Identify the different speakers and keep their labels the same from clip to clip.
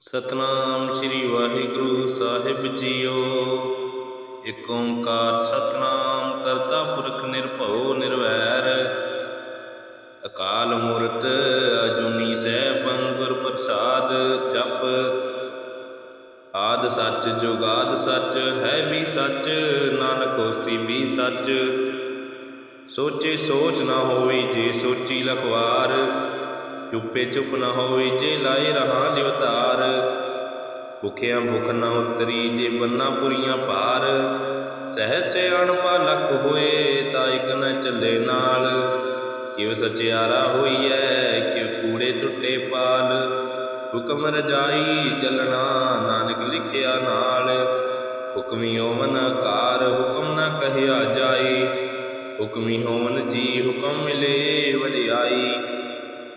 Speaker 1: ਸਤਨਾਮ ਸ੍ਰੀ ਵਾਹਿਗੁਰੂ ਸਾਹਿਬ ਜੀਓ। ਏਕ ਓੰਕਾਰ ਸਤਨਾਮ ਕਰਤਾ ਪੁਰਖ ਨਿਰਭਉ ਨਿਰਵੈਰ। ਅਕਾਲ ਮੂਰਤ ਅਜੂਨੀ ਸੈਭੰ ਗੁਰ ਪ੍ਰਸਾਦ ਜਪ। ਆਦ ਸੱਚ ਜੁਗਾਦ ਸੱਚ, ਹੈ ਵੀ ਸੱਚ, ਨਾਨਕ ਹੋਸੀ ਵੀ ਸੱਚ। ਸੋਚੇ ਸੋਚ ਨਾ ਹੋਈ ਜੇ ਸੋਚੀ ਲਖਵਾਰ। ਚੁੱਪੇ ਚੁੱਪ ਨਾ ਹੋਈ ਜੇ ਲਾਏ ਰਹਾ ਲਿਓ ਤਾਰ। ਭੁਖਿਆਂ ਭੁਖ ਨਾ ਉਤਰੀ ਜੇ ਬੰਨਾ ਪੁਰੀਆਂ ਭਾਰ। ਸਹਿ ਸਿਆਣਪਾ ਲਖ ਹੋਏ ਤਾਂ ਇਕ ਨ ਚੱਲੇ ਨਾਲ। ਕਿਵ ਸਚਿਆਰਾ ਹੋਈਐ ਕਿਵ ਕੂੜੇ ਟੁੱਟੇ ਪਾਲ। ਹੁਕਮ ਰਜਾਈ ਚੱਲਣਾ ਨਾਨਕ ਲਿਖਿਆ ਨਾਲ। ਹੁਕਮੀ ਹੋਵਨ ਆਕਾਰ, ਹੁਕਮ ਨਾ ਕਹਿਆ ਜਾਈ। ਹੁਕਮੀ ਹੋਵਨ ਜੀ ਹੁਕਮ ਮਿਲੇ ਵਡਿਆਈ।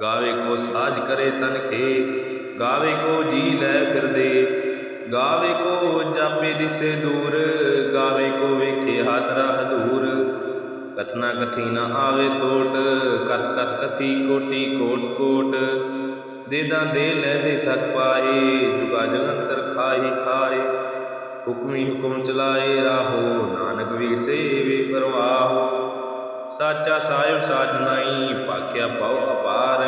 Speaker 1: ਗਾਵੇ ਕੋ ਸਾਜ ਕਰੇ ਤਨ ਗਾਵੇ ਕੋ ਜੀ ਲੈ ਫਿਰਦੇ, ਗਾਵੇ ਕੋ ਜਾਪੇ ਦਿਸੇ ਦੂਰ, ਗਾਵੇ ਕੋ ਵੇਖੇ ਹਾਦਰਾ ਹਦੂਰ ਕਥਨਾ ਕਥੀ ਨਾ ਆਵੇ ਤੋਟ, ਕਥ ਕਥ ਕਥੀ ਕੋਟੀ ਕੋਟ ਕੋਟ। ਦੇਦਾ ਦੇ ਲੈ ਦੇ ਥਕ ਪਾਏ, ਜੁਗਾ ਜਗੰਤਰ ਖਾਹੀ ਖਾਏ। ਹੁਕਮੀ ਹੁਕਮ ਚਲਾਏ ਰਾਹੋ ਨਾਨਕ ਵੀ ਸੇਵੇ ਪਰਵਾਹੋ। ਸਾਚਾ ਸਾਹਿਬ ਸਾਜ ਨਾਈ ਪਾਖਿਆ ਪਉ ਅਪਾਰ।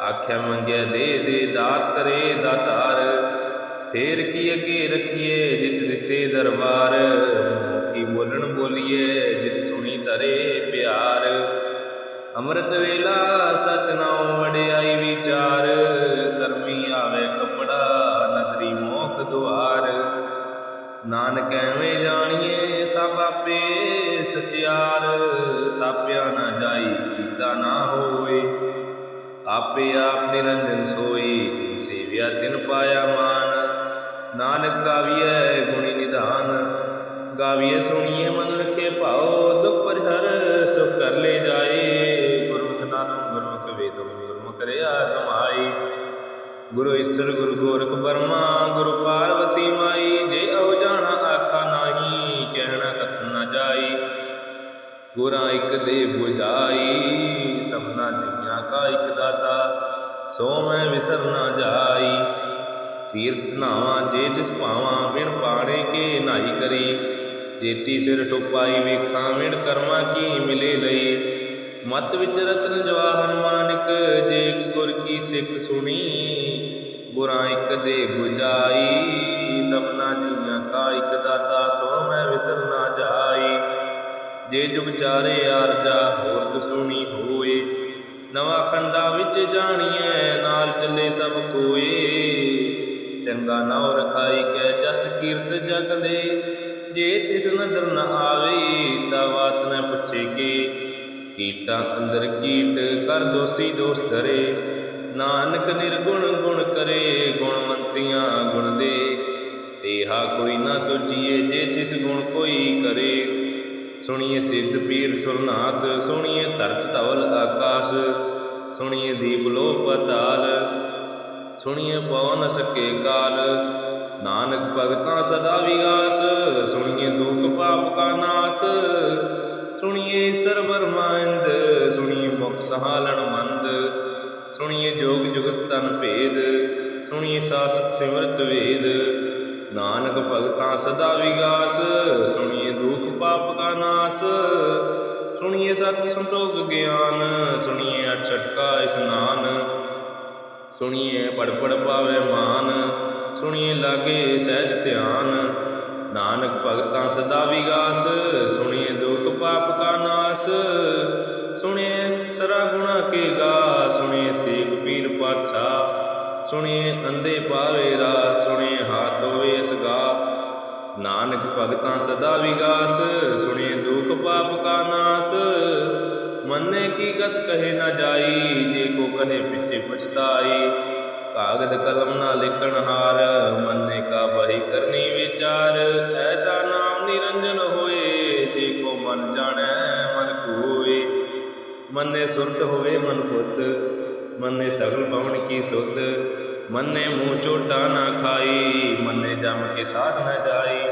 Speaker 1: ਆਖਿਆ ਮੰਗਿਆ ਦੇ ਦੇ ਦਾਤ ਕਰੇ ਦਾਤਾਰ। ਫੇਰ ਕੀ ਅੱਗੇ ਰਖੀਏ ਜਿਤ ਦਿਸੇ ਦਰਬਾਰ। ਕੀ ਬੋਲਣ ਬੋਲੀਏ ਜਿਤ ਸੁਣੀ ਤਰੇ ਪਿਆਰ। ਅੰਮ੍ਰਿਤ ਵੇਲਾ ਸਚ ਨਾਉ ਵਡਿਆਈ ਵਿਚਾਰ। ਕਰਮੀ ਆਵੇ ਕਪੜਾ ਨਦਰੀ ਮੋਖ ਦੁਆਰ। ਨਾਨਕ ਐਵੇਂ ਜਾਣੀਏ ਸਭ ਆਪੇ ਸਚਿਆਰ। ਆਪੇ ਆਪ ਨਿਰੰਜਨ ਸੋਈ ਜੀ ਸੇਵਿਆ ਤਿਨ ਪਾਇਆ ਮਾਨ। ਨਾਨਕ ਗਾਵੀਐ ਗੁਣੀ ਨਿਧਾਨ, ਗਾਵੀਐ ਸੁਣੀਏ ਮਨ ਰਖੇ ਭਾਉ, ਦੁਖ ਪਰਿਹਰ ਸੁਖ ਕਰ ਲੈ ਜਾਏ। ਗੁਰਮੁਖ ਨਾਮ ਗੁਰਮੁਖ ਵੇਦੋ, ਗੁਰਮੁਖ ਰਿਆ ਸਮਾਈ। ਗੁਰੂ ਈਸਰ, ਗੁਰੂ ਗੋਰਖ ਬਰਮਾ, ਗੁਰੂ ਪਾਰਵਤੀ ਮਾਈ, ਜੇ ਅਉ ਜਾਣਾ ਆਖਾ ਨਾਹੀ, ਕਹਿਣਾ ਕਥ ਨਾ ਜਾਈ। ਗੁਰਾਂ ਇੱਕ ਦੇ 부ਜਾਈ ਸਭਨਾ ਜੀਆਂ ਦਾਤਾ ਸੋ ਮੈਂ ਵਿਸਰ ਨਾ ਜਾਈ। ਤੀਰਥ ਨਾਵਾਂ ਜੇ ਤਿਸ ਭਾਵਾਂ, ਬਿਨ ਪਾਣੇ ਕੇ ਨਾਹੀ ਕਰੀ। ਜੇਤੀ ਸਿਰ ਟੋਪਾਈ ਵੇਖਾਂ ਵਿਣ ਕਰਮਾਂ ਕੀ ਮਿਲੇ ਲਈ। ਮਤ ਵਿੱਚ ਰਤਨ ਜਵਾਹਰ ਮਾਨਿਕ ਜੇ ਗੁਰ ਕੀ ਸਿੱਖ ਸੁਣੀ ਗੁਰਾਂ ਇੱਕ ਦੇ 부ਜਾਈ ਸਭਨਾ ਜੀਆਂ ਕਾ ਇੱਕ ਦਾਤਾ, ਸੋ ਮੈਂ ਵਿਸਰ ਨਾ ਜਾਈ। ਜੇ ਜੁਗ ਚਾਰੇ ਆਰਜਾ, ਹੋਰ ਦਸੂਣੀ ਹੋ ਨਵਾਂ ਖੰਡਾ ਵਿੱਚ ਜਾਣੀਐ, ਨਾਲ ਚੱਲੇ ਸਭ ਕੋਏ। ਚੰਗਾ ਨਾਉ ਰਖਾਈ ਕੈ ਜਸ ਕੀਰਤ ਜਗ ਦੇ। ਜੇ ਤਿਸ ਨਦਰ ਨ ਆਵੇ, ਤਾ ਬਾਤ ਨ ਪੁੱਛੇ ਕੇ ਕੀਟਾਂ ਅੰਦਰ ਕੀਟ ਕਰ ਦੋਸੀ ਦੋਸ ਧਰੇ। ਨਾਨਕ ਨਿਰਗੁਣ ਗੁਣ ਕਰੇ ਗੁਣਵੰਤੀਆਂ ਗੁਣ ਦੇ। ਤੇਹਾ ਕੋਈ ਨਾ ਸੋਚੀਏ, ਜੇ ਤਿਸ ਗੁਣ ਕੋਈ ਕਰੇ। ਸੁਣੀਏ ਸਿੱਧ ਪੀਰ ਸੁਰਨਾਥ, ਸੁਣੀਏ ਧਰਤ ਧਵਲ ਆਕਾਸ਼, ਸੁਣੀਏ ਦੀਪ ਲੋ ਪਤਾਲ ਸੁਣੀਏ ਪਵਨ ਸਕੇ ਕਾਲ। ਨਾਨਕ ਭਗਤਾਂ ਸਦਾ ਵਿਗਾਸ, ਸੁਣੀਏ ਦੁਖ ਪਾਪ ਕਾ ਨਾਸ। ਸੁਣੀਏ ਸਰਬਰ ਮੰਦ, ਸੁਣੀਏ ਮੁਖ ਸਹਾਲਣ ਮੰਦ। ਸੁਣੀਏ ਜੋਗ ਜੁਗਤ ਤਨ ਭੇਦ, ਸੁਣੀਏ ਸਾਸਤ ਸਿਮਰਤ ਵੇਦ। ਨਾਨਕ ਭਗਤਾਂ ਸਦਾ ਵਿਗਾਸ, ਸੁਣੀਏ ਦੁਖ ਪਾਪ ਕਾ ਨਾਸ। ਸੁਣੀਏ ਸਤ ਸੰਤੋਖ ਗਿਆਨ, ਸੁਣੀਏ ਅਠ ਕਾ ਇਸ਼ਨਾਨ ਸੁਣੀਏ ਪੜ ਪੜ ਪਾਵੇ ਮਾਨ, ਸੁਣੀਏ ਲਾਗੇ ਸਹਿਜ ਧਿਆਨ। ਨਾਨਕ ਭਗਤਾਂ ਸਦਾ ਵਿਗਾਸ, ਸੁਣੀਏ ਦੁਖ ਪਾਪ ਕਾ ਨਾਸ। ਸੁਣੀਏ ਸਰਾ ਗੁਣਾ ਕੇ ਗਾ, ਸੁਣੀਏ ਸੇਖ ਪੀਰ ਪਾਤਸ਼ਾਹ। ਸੁਣੀਏ ਅੰਦੇ ਪਾਵੇ ਰਾ ਸੁਣੀਏ ਹਾਥ ਹੋਵੇ ਅਸਗਾ ਨਾਨਕ ਭਗਤਾਂ ਸਦਾ ਵਿਗਾਸ, ਸੁਣੇ ਦੁਖ ਪਾਪ ਕਾ ਨਾਸ। ਮੰਨੇ ਕੀ ਗਤ ਕਹੇ ਨਾ ਜਾਈ, ਜੇ ਕੋ ਕਹੇ ਪਿੱਛੇ ਪਛਤਾਈ। ਕਾਗਦ ਕਲਮ ਨਾ ਲਿਖਣ ਹਾਰ, ਮੰਨੇ ਕਾ ਬਹੀ ਕਰਨੀ ਵਿਚਾਰ। ਐਸਾ ਨਾਮ ਨਿਰੰਜਨ ਹੋਏ, ਜੇ ਕੋ ਮਨ ਜਾਣੈ ਮਨ ਕੋਏ। ਮੰਨੇ ਸੁਰਤ ਹੋਵੇ ਮਨ ਪੁੱਤ, ਮੰਨੇ ਸਗਲ ਪਵਨ ਕੀ ਸੁਧ। ਮੰਨੇ ਮੂੰਹ ਝੋਟਾ ਨਾ ਖਾਈ, ਮੰਨੇ ਜਮ ਕੇ ਸਾਧ ਨਾ ਜਾਈ।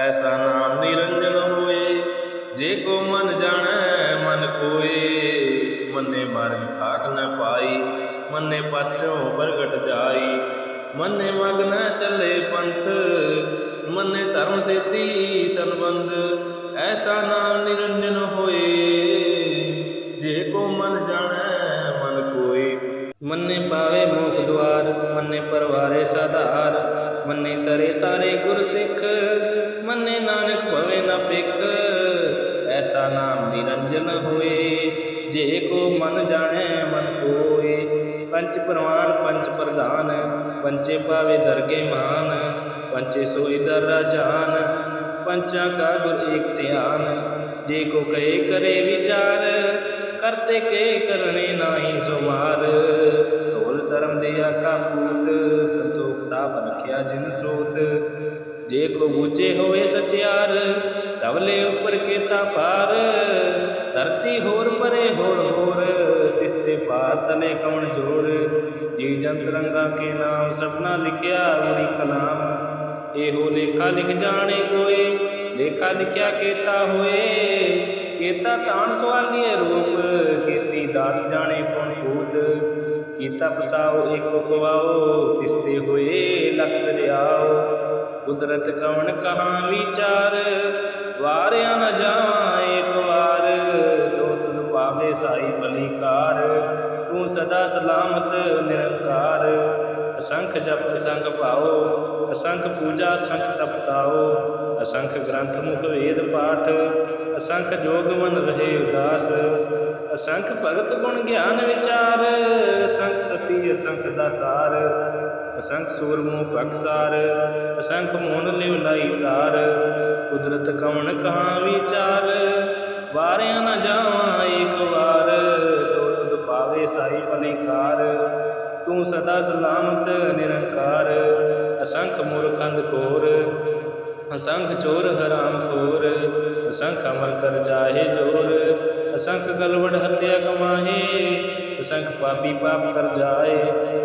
Speaker 1: ਐਸਾ ਨਾਮ ਨਿਰੰਜਨ ਹੋਏ, ਜੇ ਕੋ ਮਨ ਜਾਣੈ, ਮਨ ਕੋਏ। ਮੰਨੇ ਮਾਰਗ ਖਾਕ ਨ ਪਾਈ, ਮੰਨੇ ਪਾਛੋਂ ਪ੍ਰਗਟ ਜਾਈ। ਮੰਨੇ ਮਗ ਨ ਚੱਲੇ ਪੰਥ, ਮੰਨੇ ਧਰਮ ਸੇਤੀ ਸੰਬੰਧ। ਐਸਾ ਨਾਮ ਨਿਰੰਜਨ ਹੋਏ, ਜੇ ਕੋ ਮਨ ਜਾਣੈ, ਮਨ ਕੋਏ। ਮੰਨੇ ਪਾਵੇ ਮੋਖ ਦੁਆਰ, ਮੰਨੇ ਪਰਵਾਰੇ ਸਾਧਾਰ। ਮੰਨੇ ਤਰੇ ਤਾਰੇ ਗੁਰ ਸਿੱਖ, ਮੰਨੇ ਨਾਨਕ ਭਵੇ ਨਾ ਪਿਖ ਐਸਾ ਨਾਮ ਨਿਰੰਜਨ ਹੋਏ, ਜੇ ਕੋ ਮਨ ਜਾਣੈ ਮਨ ਕੋਏ। ਪੰਚ ਪ੍ਰਵਾਨ, ਪੰਚ ਪ੍ਰਧਾਨ, ਪੰਚੇ ਪਾਵੇ ਦਰਗੇ ਮਾਨ, ਪੰਚੇ ਸੋਈ ਦਰ ਰਾਜਾਨ ਪੰਚਾ ਕਾ ਗੁਰ ਏਕ ਧਿਆਨ, ਜੇ ਕੋ ਕਹੇ ਕਰੇ ਵਿਚਾਰ, ਕਰਤੇ ਕੇ ਕਰਨੇ ਨਾਹੀ ਸੁਮਾਰ ਢੋਲ ਧਰਮ ਦੇ ਪੂਤ ਸੰਤੋਖ ਦਾ ਜਿਨ ਸੋਤ। ਜੇ ਕੋ ਬੂਝੇ ਹੋਏ ਸਚਿਆਰ ਤਵਲੇ ਉੱਪਰ ਕੇਤਾ ਪਾਰ ਧਰਤੀ ਹੋਰ ਪਰੇ ਹੋਰ ਹੋਰ ਤਿਸ ਤੇ ਪਾਰ ਤਲੇ ਕਵਣ ਜੋੜ। ਜੀ ਜੰਤ ਰੰਗਾ ਕੇ ਨਾਮ ਸਪਨਾ ਲਿਖਿਆ ਉਰੀ ਕਲਾਮ। ਇਹੋ ਲੇਖਾ ਲਿਖ ਜਾਣੇ ਕੋਏ, ਲੇਖਾ ਲਿਖਿਆ ਕੇਤਾ ਹੋਏ। ਕੇਤਾ ਤਾਣ ਸਵਾਲੀਏ ਰੂਪ, ਕੀਤੀ ਦਾਤ ਜਾਣੇ ਕੌਣ ਕੂਤ ਕੀਤਾ ਪਸਾਓ ਏਕੋ ਕਵਾਓ ਤਿਸ ਹੋਏ ਲਖ ਦਰਿਆਓ ਕੁਦਰਤ ਕਵਣ ਕਹਾਂ ਵਿਚਾਰ, ਵਾਰਿਆ ਨ ਜਾਵਾਂ ਏਕ ਵਾਰ। ਜੋ ਤੁਧ ਪਾਵੇ ਸਾਈ ਬਲੀਕਾਰ ਤੂੰ ਸਦਾ ਸਲਾਮਤ, ਨਿਰੰਕਾਰ। ਅਸੰਖ ਜਪ ਸੰਗ ਪਾਓ, ਅਸੰਖ ਪੂਜਾ ਸੰਖ ਤਪਤਾਓ। ਅਸੰਖ ਗ੍ਰੰਥ ਮੁਖ ਵੇਦ ਪਾਠ, ਅਸੰਖ ਜੋਗ ਮਨ ਰਹੇ ਉਦਾਸ। ਅਸੰਖ ਭਗਤ ਗੁਣ ਗਿਆਨ ਵਿਚਾਰ, ਅਸੰਖ ਸਤੀ, ਅਸੰਖ ਦਾਤਾਰ ਅਸੰਖ ਸੂਰਮੁ ਬਖਸਾਰ ਅਸੰਖ ਮੋਨ ਲਿਵ ਲਾਈ ਤਾਰ, ਕੁਦਰਤ ਕਵਣ ਕਹਾਂ ਵਿਚਾਰ, ਵਾਰਿਆ ਨਾ ਜਾਵਾਂ ਏਕ ਵਾਰ, ਜੋ ਤੁਧ ਪਾਵੇ ਸਾਈ ਭਲੀਕਾਰ ਤੂੰ ਸਦਾ ਸਲਾਮਤ ਨਿਰੰਕਾਰ, ਅਸੰਖ ਮੂਰਖੰਦ ਕੋਰ ਅਸੰਖ ਚੋਰ ਹਰਾਮ ਖੋਰ, ਅਸੰਖ ਅਮਰ ਕਰ ਜਾਹੇ ਜੋਰ ਅਸੰਖ ਗਲਵੜ ਹਤਿਆ ਕਮਾਹੇ ਅਸੰਖ ਪਾਪੀ ਪਾਪ ਕਰ ਜਾਏ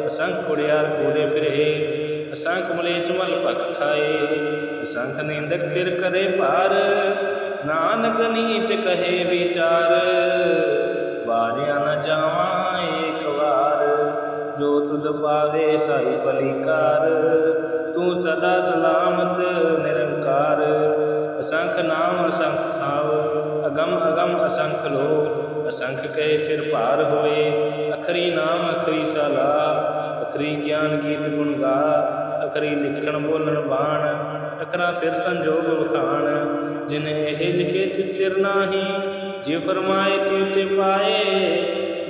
Speaker 1: ਅਸੰਖ ਕੁੜਿਆਰ ਕੂੜੇ ਫਿਰੇ ਅਸੰਖ ਮਲੇਚ ਮਲ ਭਖ ਖਾਏ ਅਸੰਖ ਨਿੰਦਕ ਸਿਰ ਕਰੇ ਭਾਰ, ਨਾਨਕ ਨੀਚ ਕਹੇ ਵਿਚਾਰ, ਵਾਰਿਆ ਨ ਜਾਵਾਂ ਏਕ ਵਾਰ, ਜੋ ਤੁਧ ਪਾਵੇ ਸਾਈ ਭਲੀਕਾਰ ਤੂੰ ਸਦਾ ਸਲਾਮਤ ਨਿਰੰਕਾਰ ਅਸੰਖ ਨਾਮ ਅਸੰਖ ਸਾਵ ਅਗਮ ਅਗਮ ਅਸੰਖ ਲੋ ਅਸੰਖ ਕਹੇ ਸਿਰ ਭਾਰ ਹੋਏ, ਅਖਰੀ ਨਾਮ ਅਖਰੀ ਸਲਾ, ਅਖਰੀ ਗਿਆਨ ਗੀਤ ਗੁਣ ਗਾ, ਅਖਰੀ ਲਿਖਣ ਬੋਲਣ ਬਾਣ, ਅਖਰਾ ਸਿਰ ਸੰਜੋਗ ਵਖਾਣ, ਜਿਨੇ ਇਹ ਲਿਖੇ ਤਿ ਸਿਰ ਨਾਹੀ, ਜੇ ਫਰਮਾਏ ਤਿਉ ਤੇ ਪਾਏ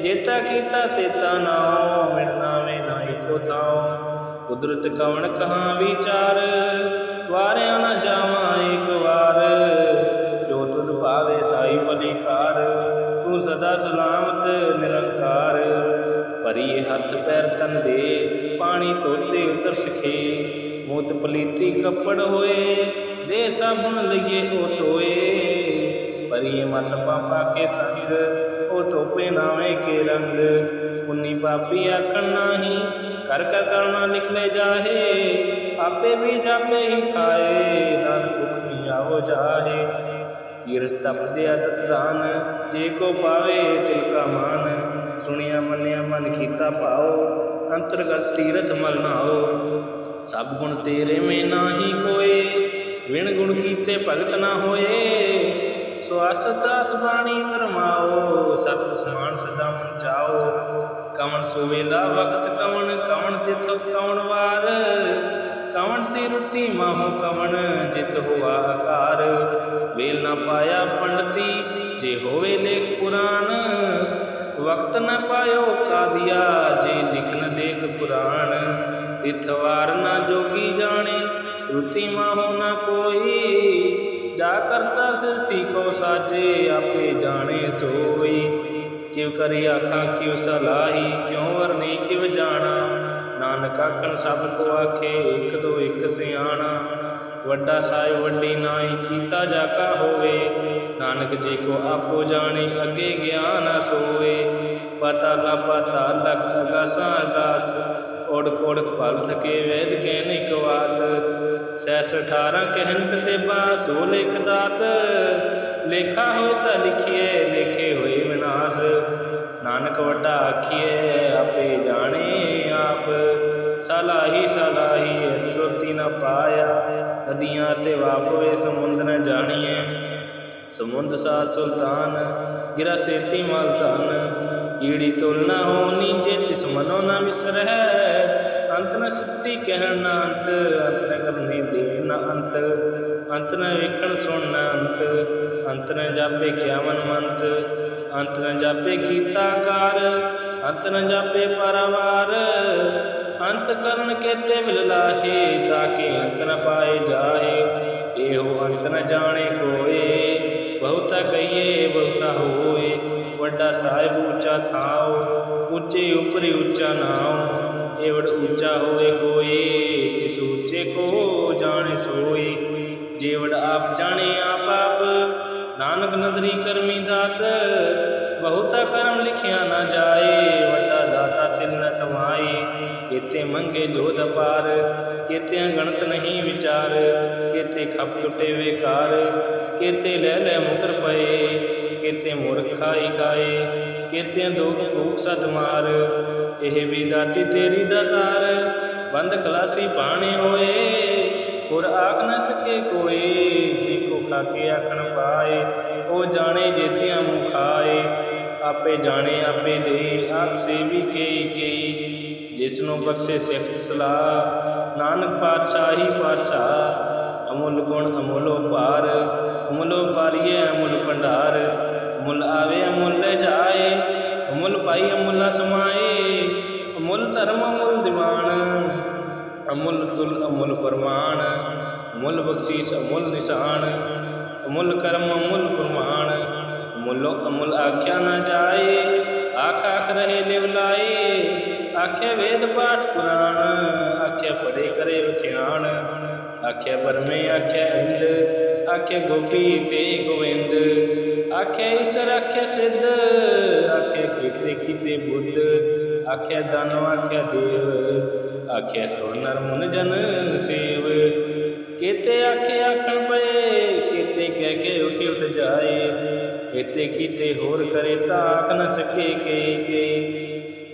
Speaker 1: ਜੇਤਾ ਕੀਤਾ ਤੇਤਾ ਨਾਉ ਮਿਲਣਾ ਵੇ ਨਾਹੀ ਕੋ ਥਾਉ। ਕੁਦਰਤ ਕਵਣ ਕਹਾਂ ਵਿਚਾਰ, ਵਾਰਿਆ ਨਾ ਜਾਵਾਂ ਏਕ ਵਾਰ। ਤੂੰ ਸਦਾ ਸਲਾਮਤ, ਨਿਰੰਕਾਰ। ਭਰੀਏ ਹੱਥ ਪੈਰ ਤਨ ਦੇ, ਪਾਣੀ ਧੋਤੇ ਉਤਰ ਸਖੇ। ਮੋਤ ਪਲੀਤੀ ਕੱਪੜ ਹੋਏ, ਦੇ ਸਾਬੁਨ ਲਈਏ ਉਹ ਧੋਏ। ਭਰੀਏ ਮਤ ਪਾਪਾ ਕੇ ਸੰਗ, ਉਹ ਧੋਪੇ ਨਾਵੇਂ ਕੇ ਰੰਗ। ਪੁੰਨੀ ਪਾਪੀ ਆਖਣ ਨਾਹੀ ਕਰ ਕਰ ਕਰਨਾ ਲਿਖ ਲੈ ਜਾਹੇ। ਆਪੇ ਵੀ ਜਾਪੇ ਹੀ ਖਾਏ, ਨਾਨਕ ਹੁਕਮੀ ਆਵੋ ਜਾਹੇ। ਕੀਰਤ ਤਪਦਿਆ ਤਤਦਾਨ ਜੇ ਕੋ ਪਾਵੇ ਤਿਲ ਕਾ ਮਾਨ। ਸੁਣਿਆ, ਮੰਨਿਆ, ਮਨ ਕੀਤਾ ਭਾਉ, ਅੰਤਰਗਤ ਤੀਰਥ ਮਲ ਨਾਓ ਸਭ ਗੁਣ ਤੇਰੇ ਮੇ ਨਾਹੀ ਕੋਏ ਵਿਣ ਗੁਣ ਕੀਤੇ ਭਗਤ ਨਾ ਹੋਏ। ਸਵਾਸਤਾਤ ਬਾਣੀ ਵਰਮਾਓ ਸਤ ਸਮਾਨ ਸਦਾ ਮਨ ਚਾਓ ਕਵਣ ਸੁਵੇਲਾ ਵਕਤ ਕਵਣ ਕਵਣ ਤਿਥ ਕਵਣ ਵਾਰ। ਕਵਣ ਸੀ ਰੁੱਤੀ ਮਾਹੋ ਕਵਣ, ਜਿਤ ਹੋਆ ਆਕਾਰ। ਵੇਲ ਨਾ ਪਾਇਆ ਪੰਡਤੀ, ਜੇ ਹੋਵੇ ਲੇਖ ਪੁਰਾਨ ਵਕਤ ਨ ਪਾਇਓ ਕਾਦੀਆ, ਜੇ ਲਿਖਨ ਲੇਖ ਪੁਰਾਣ, ਤਿਥ ਨਾ ਜੋਗੀ ਜਾਣੇ, ਰੁੱਤੀ ਮਾਹੋ ਨਾ ਕੋਈ, ਜਾ ਕਰਤਾ ਸਿਰਤੀ ਕੋ ਸਾਜੇ, ਆਪੇ ਜਾਣੇ ਸੋਈ। ਕਿਵ ਕਰੀ ਆਖਾਂ, ਕਿਵ ਸਲਾਹੀ, ਕਿਉ ਵਰਨੀ, ਕਿਵ ਜਾਣਾ? ਨਾਨਕ ਆਖਣ, ਸਭ ਕੋ ਆਖੇ, ਇਕ ਦੋ ਇਕ ਸਿਆਣਾ। ਵੱਡਾ ਸਾਹਿਬ ਵੱਡੀ ਨਾਈ ਕੀਤਾ ਜਾਕਾ ਹੋਵੇ। ਨਾਨਕ ਜੇ ਕੋ ਆਪੋ ਜਾਣੇ, ਅੱਗੇ ਗਿਆਨ ਸੋਏ ਪਤਾ ਪਤਾ, ਲਖ ਅਗਾਸਾਂ ਅਗਾਸ ਓੜ ਕੋੜ ਭਲ ਥਕੇ ਵੇਦ ਕਹਿ ਨਿਕਵਾਤ ਸੈਸ 18 ਕਹਿਨ ਕਤੇਬਾ ਸੋ ਲਿਖ ਦਾਤ। ਲੇਖਾ ਹੋ ਤਾਂ ਲਿਖੀਏ ਲੇਖੇ ਹੋਏ ਵਿਨਾਸ਼ ਨਾਨਕ ਵੱਡਾ ਆਖੀਏ ਆਪੇ ਜਾਣੇ ਆਪ। ਸਲਾਹੀ ਸਲਾਹੀ ਛੋਤੀ ਨਾ ਪਾਇਆ। ਨਦੀਆਂ ਤੇ ਵਾਪਵੇ ਸਮੁੰਦ ਜਾਣੀਏ ਸਮੁੰਦ ਸਾ ਸੁਲਤਾਨ, ਗਿਰਾ ਸੇਤੀ ਮਲ ਧਨ। ਕੀੜੀ ਤੁਲਨਾ ਹੋਣੀ ਜੇ ਤਿਸ ਮਨੋ ਨ ਵਿਸਰਹਿ ਅੰਤ ਨ ਸਿੱਧੀ ਕਹਿਣ ਨਾ ਅੰਤ ਅੰਤ ਨ ਕਰਨੀ ਦੇ ਨਾ ਅੰਤ। ਅੰਤ ਨ ਵੇਖਣ ਸੁਣ ਨਾ ਅੰਤ ਅੰਤ ਨ ਜਾਪੇ ਕਿਆਵਨ ਮੰਤ। ਅੰਤ ਨ ਜਾਪੇ ਕੀਤਾ ਕਾਰ, ਅੰਤ ਨ ਜਾਪੇ ਪਰਵਾਰ। ਅੰਤ ਕਰਨ ਕੇਤੇ ਮਿਲ ਲਾਹੇ ਕਿ ਅੰਤ ਨ ਪਾਏ ਜਾਏ ਇਹੋ ਅੰਤ ਨ ਜਾਣੇ ਕੋਏ। ਬਹੁਤਾ ਕਹੀਏ, ਬਹੁਤਾ ਹੋਏ। ਵੱਡਾ ਸਾਹਿਬ ਉੱਚਾ ਥਾਉ, ਉੱਚੇ ਉਪਰੇ ਉੱਚਾ ਨਾਉ। ਏਵੜ ਉੱਚਾ ਹੋਏ ਕੋਏ, ਤਿਸ ਉੱਚੇ ਕੋ ਜਾਣੇ ਸੋਈ ਜੇਵੜ ਆਪ ਜਾਣੇ ਆਪ ਆਪ, ਨਾਨਕ ਨਦਰੀ ਕਰਮੀ ਦਾਤ। ਬਹੁਤਾ ਕਰਮ ਲਿਖਿਆ ਨਾ ਜਾਏ, ਵੱਡਾ ਦਾਤਾ ਤਿਲ ਨ ਤਮਾਏ ਕੀਤੇ ਮੰਗੇ ਜੋਧ ਪਾਰ ਕੀਤਿਆਂ ਗਣਤ ਨਹੀਂ ਵਿਚਾਰ, ਕੀਤੇ ਖਪ ਟੁੱਟੇ ਵੇਕਾਰ, ਕੀਤੇ ਲੈ ਲੈ ਮੁਕਰ ਪਏ, ਕੀਤੇ ਮੂਰਖ ਖਾਈ ਖਾਏ, ਕੀਤਿਆਂ ਦੁਖ ਇਹ ਵੀ ਦਾਤੀ ਤੇਰੀ ਦਾਤਾਰ ਬੰਦ ਕਲਾਸੀ ਬਾਣੇ ਹੋਏ ਹੋਰ ਆਖ ਨਾ ਸਕੇ ਕੋਈ ਜੀ ਕੋ ਖਾਕੇ ਆਖਣ ਪਾਏ, ਉਹ ਜਾਣੇ ਜੇਤਿਆਂ ਮੁਖ ਖਾਏ, ਆਪੇ ਜਾਣੇ ਆਪੇ ਦੇ ਆਖ ਸੇਵੀ ਕੇਈ ਕੇਈ ਜਿਸ ਨੂੰ ਬਖਸ਼ੇ ਸਿਫਤ ਸਲਾਹ, ਨਾਨਕ ਪਾਤਸ਼ਾਹੀ ਪਾਤਸ਼ਾਹ, ਅਮੁੱਲ ਗੁਣ ਅਮੁੱਲੋ ਭਾਰ, ਅਮੁੱਲੋ ਪਾਰੀਏ ਅਮੁੱਲ ਭੰਡਾਰ ਮੁੱਲ ਆਵੇ ਅਮੁੱਲ ਲੈ ਜਾਏ, ਅਮੁੱਲ ਪਾਈ ਅਮੁੱਲਾ ਸਮਾਏ, ਅਮੁੱਲ ਧਰਮ ਅਮੁੱਲ ਦੀਵਾਨ ਅਮੁੱਲ ਤੁਲ ਅਮੁੱਲ ਫਰਮਾਨ, ਅਮੁੱਲ ਬਖਸ਼ੀਸ਼ ਅਮੁੱਲ ਨਿਸ਼ਾਨ, ਅਮੁੱਲ ਕਰਮ ਅਮੁੱਲ ਪ੍ਰਮਾਣ ਮੁੱਲੋ ਅਮੁੱਲ ਆਖਿਆ ਨਾ ਜਾਏ, ਆਖ ਆਖ ਰਹੇ ਲਿਵ ਲਾਏ ਆਖੇ ਵੇਦ ਪਾਠ ਪੁਰਾਣ ਆਖੇ ਪੜੇ ਕਰੇ ਵਿਖਿਆਨ ਆਖੇ ਬਰਮੇ ਆਖੇ ਇੰਦ ਆਖੇ ਗੋਪੀ ਤੇ ਗੋਵਿੰਦ ਆਖੇ ਈਸ਼ਰ ਆਖੇ ਸਿੱਧ, ਆਖੇ ਕੀਤੇ ਕੀਤੇ ਬੁੱਧ, ਆਖੇ ਦਾਨਵ ਆਖੇ ਦੇਵ, ਆਖੇ ਸੋ ਮੁਨ ਜਨ ਸੇਵ, ਕੀਤੇ ਆਖੇ ਆਖਣ ਪਏ, ਕੀਤੇ ਕਹਿ ਕੇ ਉਠੀ ਉਠ ਜਾਏ, ਕੀਤੇ ਕੀਤੇ ਹੋਰ ਕਰੇ ਤਾਂ ਆਖ ਨ ਸਕੇ ਕੇ ਕੇ।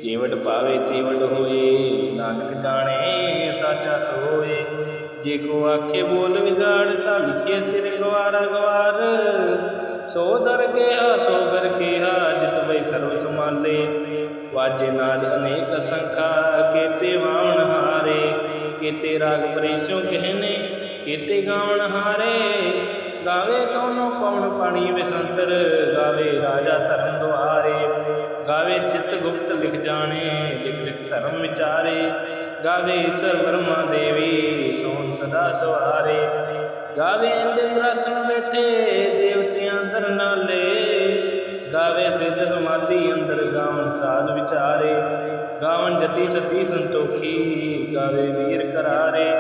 Speaker 1: ਜੀਵਨ ਭਾਵੇ ਤੀਵਨ ਹੋਏ, ਨਾਨਕ ਜਾਣੇ ਸਾਚਾ ਸੋਏ। ਜੇ ਕੋ ਆਖੇ ਬੋਲ ਵਿਗਾੜ, ਤਾਂ ਲਿਖੇ ਸਿਰ ਗਵਾਰਾ ਗਵਾਰ। ਸੋ ਦਰ ਕਿਹਾ, ਸੋ ਕਰ ਕਿਹਾ, ਜਿਤ ਬਈ ਸਰਵ ਸਮਾਲੇ ਵਾਜੇ ਨਾਦ ਅਨੇਕ ਸੰਖਾ, ਕੀਤੇ ਵਾਵਣ ਹਾਰੇ। ਕੀਤੇ ਰਾਗ ਪਰੇਸ਼ੋ ਕਹਿਨੇ ਕੀਤੇ ਗਾਵਣ ਹਾਰੇ। ਗਾਵੇ ਤੋਨੋ ਪਵਨ ਪਾਣੀ ਵਿਸੰਤਰ, ਗਾਵੇ ਰਾਜਾ ਧਰਮ ਦੁਆਰੇ। ਗਾਵੇ ਚਿਤ ਗੁਪਤ ਲਿਖ ਜਾਣੇ, ਲਿਖ ਲਿਖ ਧਰਮ ਵਿਚਾਰੇ। ਗਾਵੇ ਈਸ਼ਰ ਬ੍ਰਹਮਾ ਦੇਵੀ, ਸੋਨ ਸਦਾ ਸਵਾਰੇ। ਗਾਵੇ ਇੰਦਰਾਸਨ ਬੈਠੇ, ਦੇਵਤਿਆਂ ਅੰਦਰ ਨਾਲੇ। ਗਾਵੇ ਸਿੱਧ ਸਮਾਧੀ ਅੰਦਰ ਗਾਵਨ ਸਾਧ ਵਿਚਾਰੇ। ਗਾਵਨ ਜਤੀ ਸਤੀ ਸੰਤੋਖੀ, ਗਾਵੇ ਵੀਰ ਕਰਾਰੇ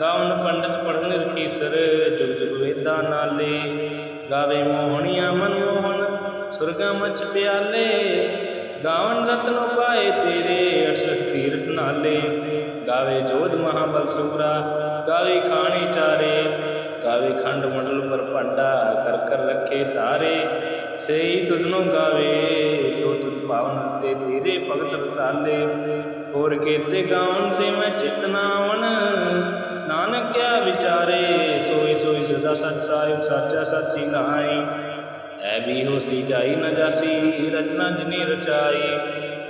Speaker 1: ਗਾਵਨ ਪੰਡਤ ਪੜਨ ਰਖੀਸਰ ਜੁਗ ਜੁਗ ਵੇਦਾਂ ਨਾਲੇ। ਗਾਵੇ ਮੋਹਣੀਆਂ ਮਨਮੋਹਨ ਸੁਰਗਾ ਮਚ ਪਿਆਲੇ ਗਾਵਨ ਰਤਨੋ ਪਾਏ ਤੇਰੇ 68 ਤੀਰਥ ਨਾਲੇ। ਗਾਵੇ ਜੋਧ ਮਹਾਬਲ ਸੂਰਾ, ਗਾਵੇ ਖਾਣੀ ਚਾਰੇ। ਗਾਵੇ ਖੰਡ ਮੰਡਲ ਪਰ ਭਾਂਡਾ ਕਰ ਕਰ ਰੱਖੇ ਤਾਰੇ। ਸਹੀ ਤੁਧਨੋ ਗਾਵੇ, ਜੋ ਤੁਧ ਪਾਵਨ ਤੇ ਤੇਰੇ ਭਗਤ ਰਸਾਲੇ। ਹੋਰ ਕੀਤੇ ਗਾਵਨ ਸੇ ਮੈਂ ਚਿਤਨਾਵਣ ਨਾਨਕ ਕਿਆ ਵਿਚਾਰੇ। ਸੋਈ ਸੋਈ ਸਦਾ ਸਚ ਸਾਹਿਬ ਸਾਚਾ ਸਾਚੀ ਕਹਾਈ ਐ ਵੀ ਹੋ ਸੀ, ਜਾਈ ਨ ਜਾਸੀ, ਰਚਨਾ ਜਿਨੀ ਰਚਾਈ।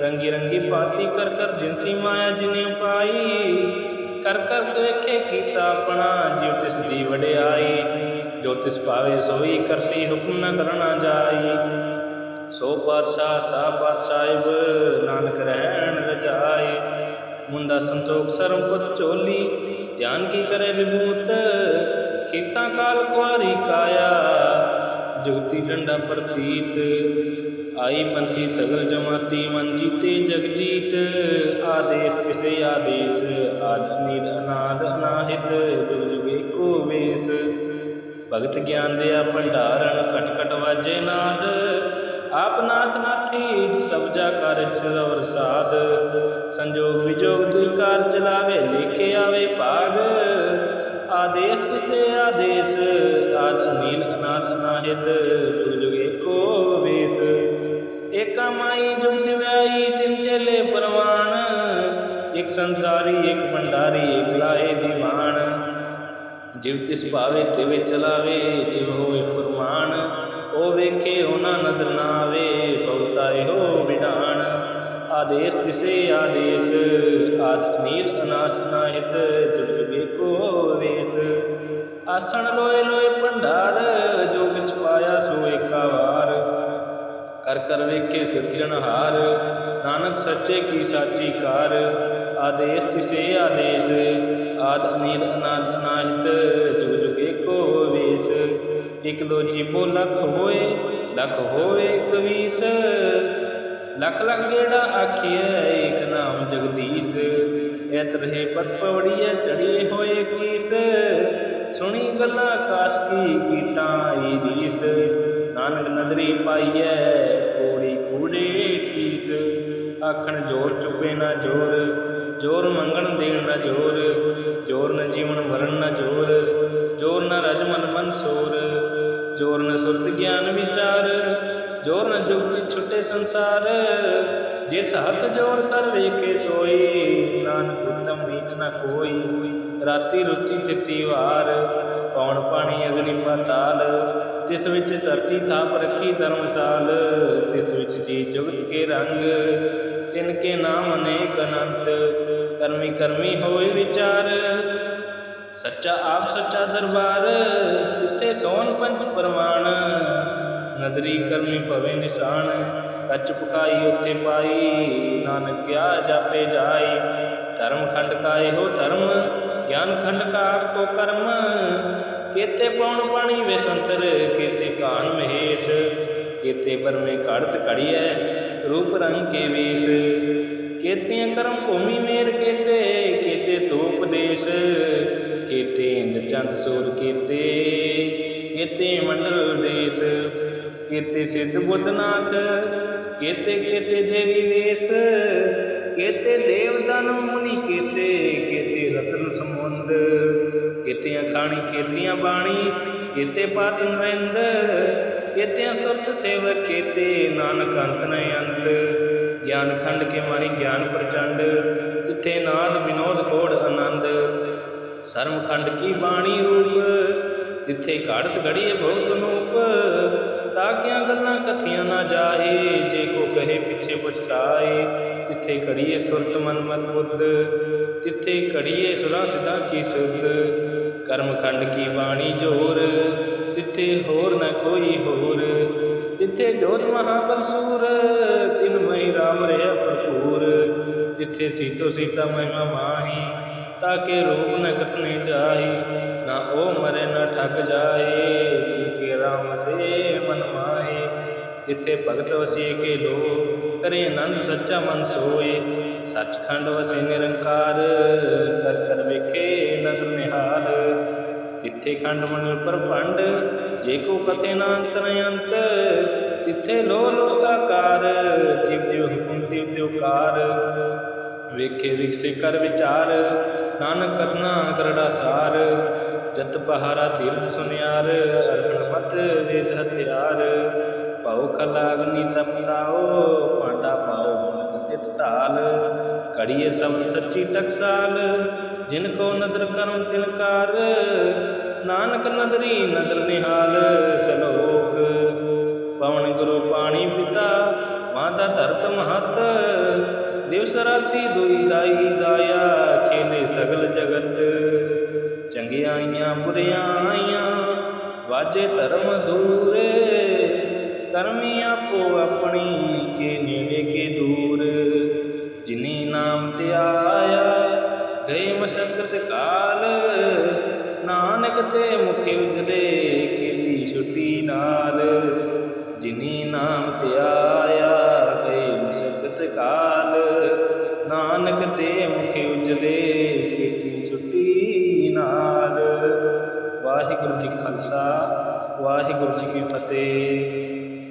Speaker 1: ਰੰਗੀ ਰੰਗੀ ਪਾਤੀ ਕਰ ਕਰ ਜਿਨਸੀ ਮਾਇਆ ਕਰ ਕਰ ਵੇਖੇ ਕੀਤਾ ਆਪਣਾ, ਜਿਉ ਤਿਸ ਦੀ ਵਡਿਆਈ। ਜੋ ਤਿਸ ਪਾਵੇ ਸੋਈ ਕਰਸੀ ਹੁਕਮ ਨ ਕਰਨਾ ਜਾਈ। ਸੋ ਪਾਤਸ਼ਾਹ, ਸਾ ਪਾਤਸ਼ਾਹਿਬ, ਨਾਨਕ ਰਹਿਣ ਰਜਾਈ ਮੁੰਦਾ ਸੰਤੋਖ ਸਰਮ ਪੁੱਤ ਚੋਲੀ ਧਿਆਨ ਕੀ ਕਰੇ ਵਿਭੂਤ? ਕੀਤਾ ਕਾਲ ਕੁਆਰੀ ਕਾਇਆ। ਜੁਗਤੀ ਡੰਡਾ ਪ੍ਰਤੀਤ, ਆਈ ਪੰਥੀ ਸਗਲ ਜਮਾਤੀ ਮਨ ਜੀਤੇ ਜਗ ਆਦੇਸ ਤਿਸੇ ਆਦੇਸ, ਆਦ ਅਨਾਦ ਅਨਾਹਿਤ, ਜੁਗ ਜੁਗ ਏਕੋ ਵੇਸ। ਭਗਤ ਗਿਆਨ ਦਿਆ ਭੰਡਾਰਨ ਘਟ ਘਟ ਵਾਜੇ ਨਾਦ, ਆਪ ਨਾਥ ਨਾਥੀ ਸਭ ਜਾ ਕਾਰਜ ਸਿਰਵਰ ਸਾਧ। ਸੰਜੋਗ ਵਿਜੋਗ ਦੁਇ ਕਾਰ ਚਲਾਵੇ, ਲੇਖੇ ਆਵੇ ਭਾਗ। ਆਦੇਸ ਤਿਸੇ ਆਦੇਸ, ਆਦ ਅਨੀਲ ਅਨਾਦ ਅਨਾਹਿਤ ਜੁਗ ਜੁਗ ਏਕੋ ਵੇਸ। ਏਕਾ ਮਾਈ ਜੁਗਤ ਵਿਆਈ ਤਿਨ ਚੇਲੇ ਪਰਵਾਨ। ਇਕ ਸੰਸਾਰੀ, ਇਕ ਭੰਡਾਰੀ, ਇਕ ਲਾਏ ਦੀਵਾਨ ਜਿਵ ਤਿਸ ਭਾਵੇ ਤਿਵੇ ਚਲਾਵੇ, ਜਿਵ ਹੋਏ ਫਰਮਾਨ। ਉਹ ਵੇਖੇ, ਉਹਨਾਂ ਨਦਰ ਨਾ ਆਵੇ ਬਹੁਤਾਏ ਹੋ ਵਿਡਾਣ ਆਦੇਸ ਤਿਸੇ ਆਦੇਸ, ਆਦ ਨੀਲ ਅਨਾਥ ਨਾਹਿਤ ਜੁਗ ਆਸਣ ਲੋਏ ਲੋਏ ਭੰਡਾਰ, ਜੋ ਕਿਛ ਪਾਇਆ ਸੋ ਏਕਾ ਵਾਰ। ਕਰ ਕਰ ਵੇਖੇ ਸਿਰਜਣਹਾਰ ਨਾਨਕ ਸੱਚੇ ਕੀ ਸਾਚੀ ਕਾਰ। ਆਦੇਸ ਤਿਸੇ ਆਦੇਸ, ਆਦ ਅਨੀਲ ਅਨਾਦ ਅਨਾਹਿਤ, ਜੁਗ ਜੁਗ ਏਕੋ ਵੇਸ। ਇਕ ਦੋ ਜੀਬੋ ਲਖ ਹੋਏ ਲਖ ਹੋਏ ਕਵੀਸ ਲਖ ਲਖ ਗੇੜਾ ਆਖੀਐ, ਏਕ ਨਾਮ ਜਗਦੀਸ਼। ਐਤ ਰਹੇ ਪਤ ਪਵੜੀਐ ਚੜੀ ਹੋਏ ਕੀਸ। ਸੁਣੀ ਗੱਲਾਂ ਆਕਾਸ਼ ਕੀ ਕੀਟਾਂ ਈ ਰੀਸ। ਨਾਨਕ ਨਦਰੀ ਪਾਈਐ, ਕੋੜੀ ਕੂੜੇ ਠੀਸ। ਆਖਣ ਜੋਰ ਚੁੱਪੇ ਨਾ ਜੋਰ ਜੋਰ ਮੰਗਣ ਦੇਣ ਨਾ ਜੋਰ ਜੋਰ ਨ ਜੀਵਨ ਵਰਨ ਨਾ ਜੋਰ ਜੋਰ ਨ ਰਜ ਮਨ ਮਨ ਸ਼ੋਰ। ਜੋਰ ਨ ਸੁਰਤ ਗਿਆਨ ਵਿਚਾਰ, ਜੋਰ ਨ ਜੁਗਤੀ ਛੁੱਟੇ ਸੰਸਾਰ। ਜਿਸ ਹੱਥ ਜੋਰ ਕਰ ਵੇਖੇ ਸੋਈ, ਨਾਨਕ ਉਤਮ ਨੀਚ ਨ ਕੋਈ। ਰਾਤੀ ਰੁਚੀ ਚਿੱਤੀ ਵਾਰ, ਪੌਣ ਪਾਣੀ ਅਗਨੀ ਪਾਤਾਲ ਤਿਸ ਵਿੱਚ ਸਰਚੀ ਥਾਪ ਰੱਖੀ ਧਰਮਸਾਲ, ਤਿਸ ਵਿੱਚ ਜੀ ਜੁਗਤ ਕੇ ਰੰਗ, ਤਿਨ ਕੇ ਨਾਮ ਅਨੇਕ ਅਨੰਤ, ਕਰਮੀ ਕਰਮੀ ਹੋਏ ਵਿਚਾਰ। ਸੱਚਾ ਆਪ ਸੱਚਾ ਦਰਬਾਰ ਤਿੱਥੇ ਸੋਨ ਪੰਚ ਪਰਵਾਨ ਨਦਰੀ ਕਰਮੀ ਭਵੇ ਨਿਸ਼ਾਨ, ਕੱਚ ਪਕਾਈ ਉੱਥੇ ਪਾਈ, ਨਾਨਕ ਕਿਆ ਜਾਪੇ ਜਾਈ ਧਰਮ ਖੰਡ ਕਾਏ ਹੋ ਧਰਮ ਗਿਆਨ ਖੰਡ ਕਾ ਆਖੋ ਕਰਮ, ਕੇਤੇ ਪੌਣ ਪਾਣੀ ਵੇ ਸੰਤਰ, ਕੇਤੇ ਕਾਨ ਮਹੇਸ਼, ਕੇਤੇ ਬਰਮੇ ਘੜਤ ਘੜੀਐ, ਰੂਪ ਰੰਗ ਕੇ ਵੇਸ। ਕੇਤੀਆਂ ਕਰਮ ਭੂਮੀ ਮੇਰ ਕੇਤੇ ਕੇਤੇ ਧੂਪ ਦੇਸ਼। ਕੇਤੇ ਇੰਦ ਚੰਦ ਸੂਰ ਕੇਤੇ ਕੇਤੇ ਮੰਡਲ ਦੇਸ਼। ਕੇਤੇ ਸਿੱਧ ਬੁੱਧਨਾਥ ਕੇਤੇ ਕੇਤੇ ਦੇਵੀ ਵੇਸ ਕੇਤੇ ਦੇਵ ਦਾਨਵ ਮੁਨੀ ਕੇਤੇ ਕੇਤੇ ਰਤਨ ਸਮੁੰਦ ਕੇਤੀਆਂ ਖਾਣੀ, ਕੇਤੀਆਂ ਬਾਣੀ, ਕੇਤੇ ਪਾਤ ਨਰਿੰਦ। ਕੇਤਿਆਂ ਸੁਰਤ ਸੇਵਕ, ਕੇਤੇ ਨਾਨਕ ਅੰਤ ਨ ਅੰਤ। ਗਿਆਨ ਖੰਡ ਕੇ ਮਾਰੀ ਗਿਆਨ ਪ੍ਰਚੰਡ, ਤਿੱਥੇ ਨਾਦ ਵਿਨੋਦ ਕੋੜ ਆਨੰਦ। ਸਰਮ ਖੰਡ ਕੀ ਬਾਣੀ ਰੂਪ, ਤਿੱਥੇ ਘੜਤ ਘੜੀਏ ਬਹੁਤ ਨੂਪ। ਤਾਕਿਆਂ ਗੱਲਾਂ ਕਥੀਆਂ ਨਾ ਜਾਏ, ਜੇ ਕੋ ਕਹੇ ਪਿੱਛੇ ਪਛਤਾਏ। ਜਿੱਥੇ ਘੜੀਏ ਸੁਰਤ ਮਨ ਮਨ ਬੁੱਧ, ਤਿੱਥੇ ਘੜੀਏ ਸੁਰਾ ਸਿਧਾ ਕੀ ਸੁਧ ਕਰਮਖੰਡ ਕੀ ਬਾਣੀ ਜੋਰ, ਤਿੱਥੇ ਹੋਰ ਨਾ ਕੋਈ ਹੋਰ। ਜਿੱਥੇ ਜੋਤ ਮਹਾਬਲ ਸੂਰ ਤਿਨ ਮਈ ਰਾਮ ਰਹਿ ਭਰਪੂਰ। ਜਿੱਥੇ ਸੀਤੋ ਸੀਤਾ ਮਹਿਮਾ ਮਾਹੀ, ਤਾਕੇ ਰੂਪ ਨ ਕਥਨੇ ਜਾਈ ਨਾ ਉਹ ਮਰੇ ਨਾ ਠੱਗ ਜਾਏ ਜੀ ਕੇ ਰਾਮ ਸੇ ਮਨ ਮਾਹੀ। ਤਿੱਥੇ ਭਗਤ ਵਸੇ ਕੇ ਲੋ ਕਰੇ ਆਨੰਦ ਸੱਚਾ ਮਨ ਸੋਏ। ਸੱਚਖੰਡ ਵਸੇ ਨਿਰੰਕਾਰ ਕਰ ਕਰ ਵੇਖੇ ਨਦਰ ਨਿਹਾਲ। ਤਿੱਥੇ ਖੰਡ ਮੰਡਲ ਪਰਪੰਡ ਜੇ ਕੋ ਕਥੇ ਨਾ ਅੰਤ। ਨ ਅੰਤ ਤਿੱਥੇ ਲੋ ਲੋਕਾਕਾਰ ਜਿਵ ਜਿਵ ਹੁਕਮ ਤਿਵ ਤਿਵ ਕਾਰ। ਵੇਖੇ ਵਿਖਸੇ ਕਰ ਵਿਚਾਰ, ਨਾਨਕ ਕਥਨਾ ਕਰੜਾ ਸਾਰ। ਜਤ ਪਹਾਰਾ ਤੀਰਥ ਸੁਨਿਆਰ ਅਰਹਣ ਮਤ ਵੇਦ ਹਥਿਆਰ। ਭਉ ਖਲਾ ਅਗਨੀ ਤਪਤਾਓ ਪਾਂਡਾ ਪਾਓ ਬੁਲਤ ਤਿਤ ਢਾਲ ਕੜੀਏ ਸਬਦ ਸੱਚੀ ਟਕਸਾਲ ਜਿਨ ਕੋ ਨਦਰ ਕਰਮ ਤਿਨਕਾਰ ਨਾਨਕ ਨਦਰੀ ਨਦਰ ਨਿਹਾਲ ਸਲੋਕ ਪਵਨ ਗੁਰੂ ਪਾਣੀ ਪਿਤਾ ਮਾਤਾ ਧਰਤ ਮਹਤ। ਦਿਵਸ ਰਾਤੀ ਦੁਈ ਦਾਈ ਦਾਇਆ, ਖੇਲੇ ਸਗਲ ਜਗਤ। ਚੰਗਿਆਈਆਂ ਬੁਰਿਆਈਆਂ ਵਾਜੇ ਧਰਮ ਦੂਰੇ। ਕਰਮੀ ਆਪੋ ਆਪਣੀ ਕੇ ਨੇੜੇ ਕੇ ਦੂਰ। ਜਿਨੀ ਨਾਮ ਤੇ ਆਇਆ, ਗਏ ਮਸ਼ਕਤ ਕਾਲ। ਨਾਨਕ ਤੇ ਮੁਖ ਉਜਲੇ ਕੀਤੀ ਛੁੱਟੀ ਨਾਲ। ਜਿਨੀ ਨਾਮ ਤੇ ਆਇਆ, ਗਏ ਮੁਸਕਤ ਕਾਲ। ਨਾਨਕ ਤੇ ਮੁਖ ਉਜਲੇ ਕੀਤੀ ਛੁੱਟੀ ਨਾਲ। ਵਾਹਿਗੁਰੂ ਜੀ ਖਾਲਸਾ, ਵਾਹਿਗੁਰੂ ਜੀ ਕੀ ਫਤਿਹ।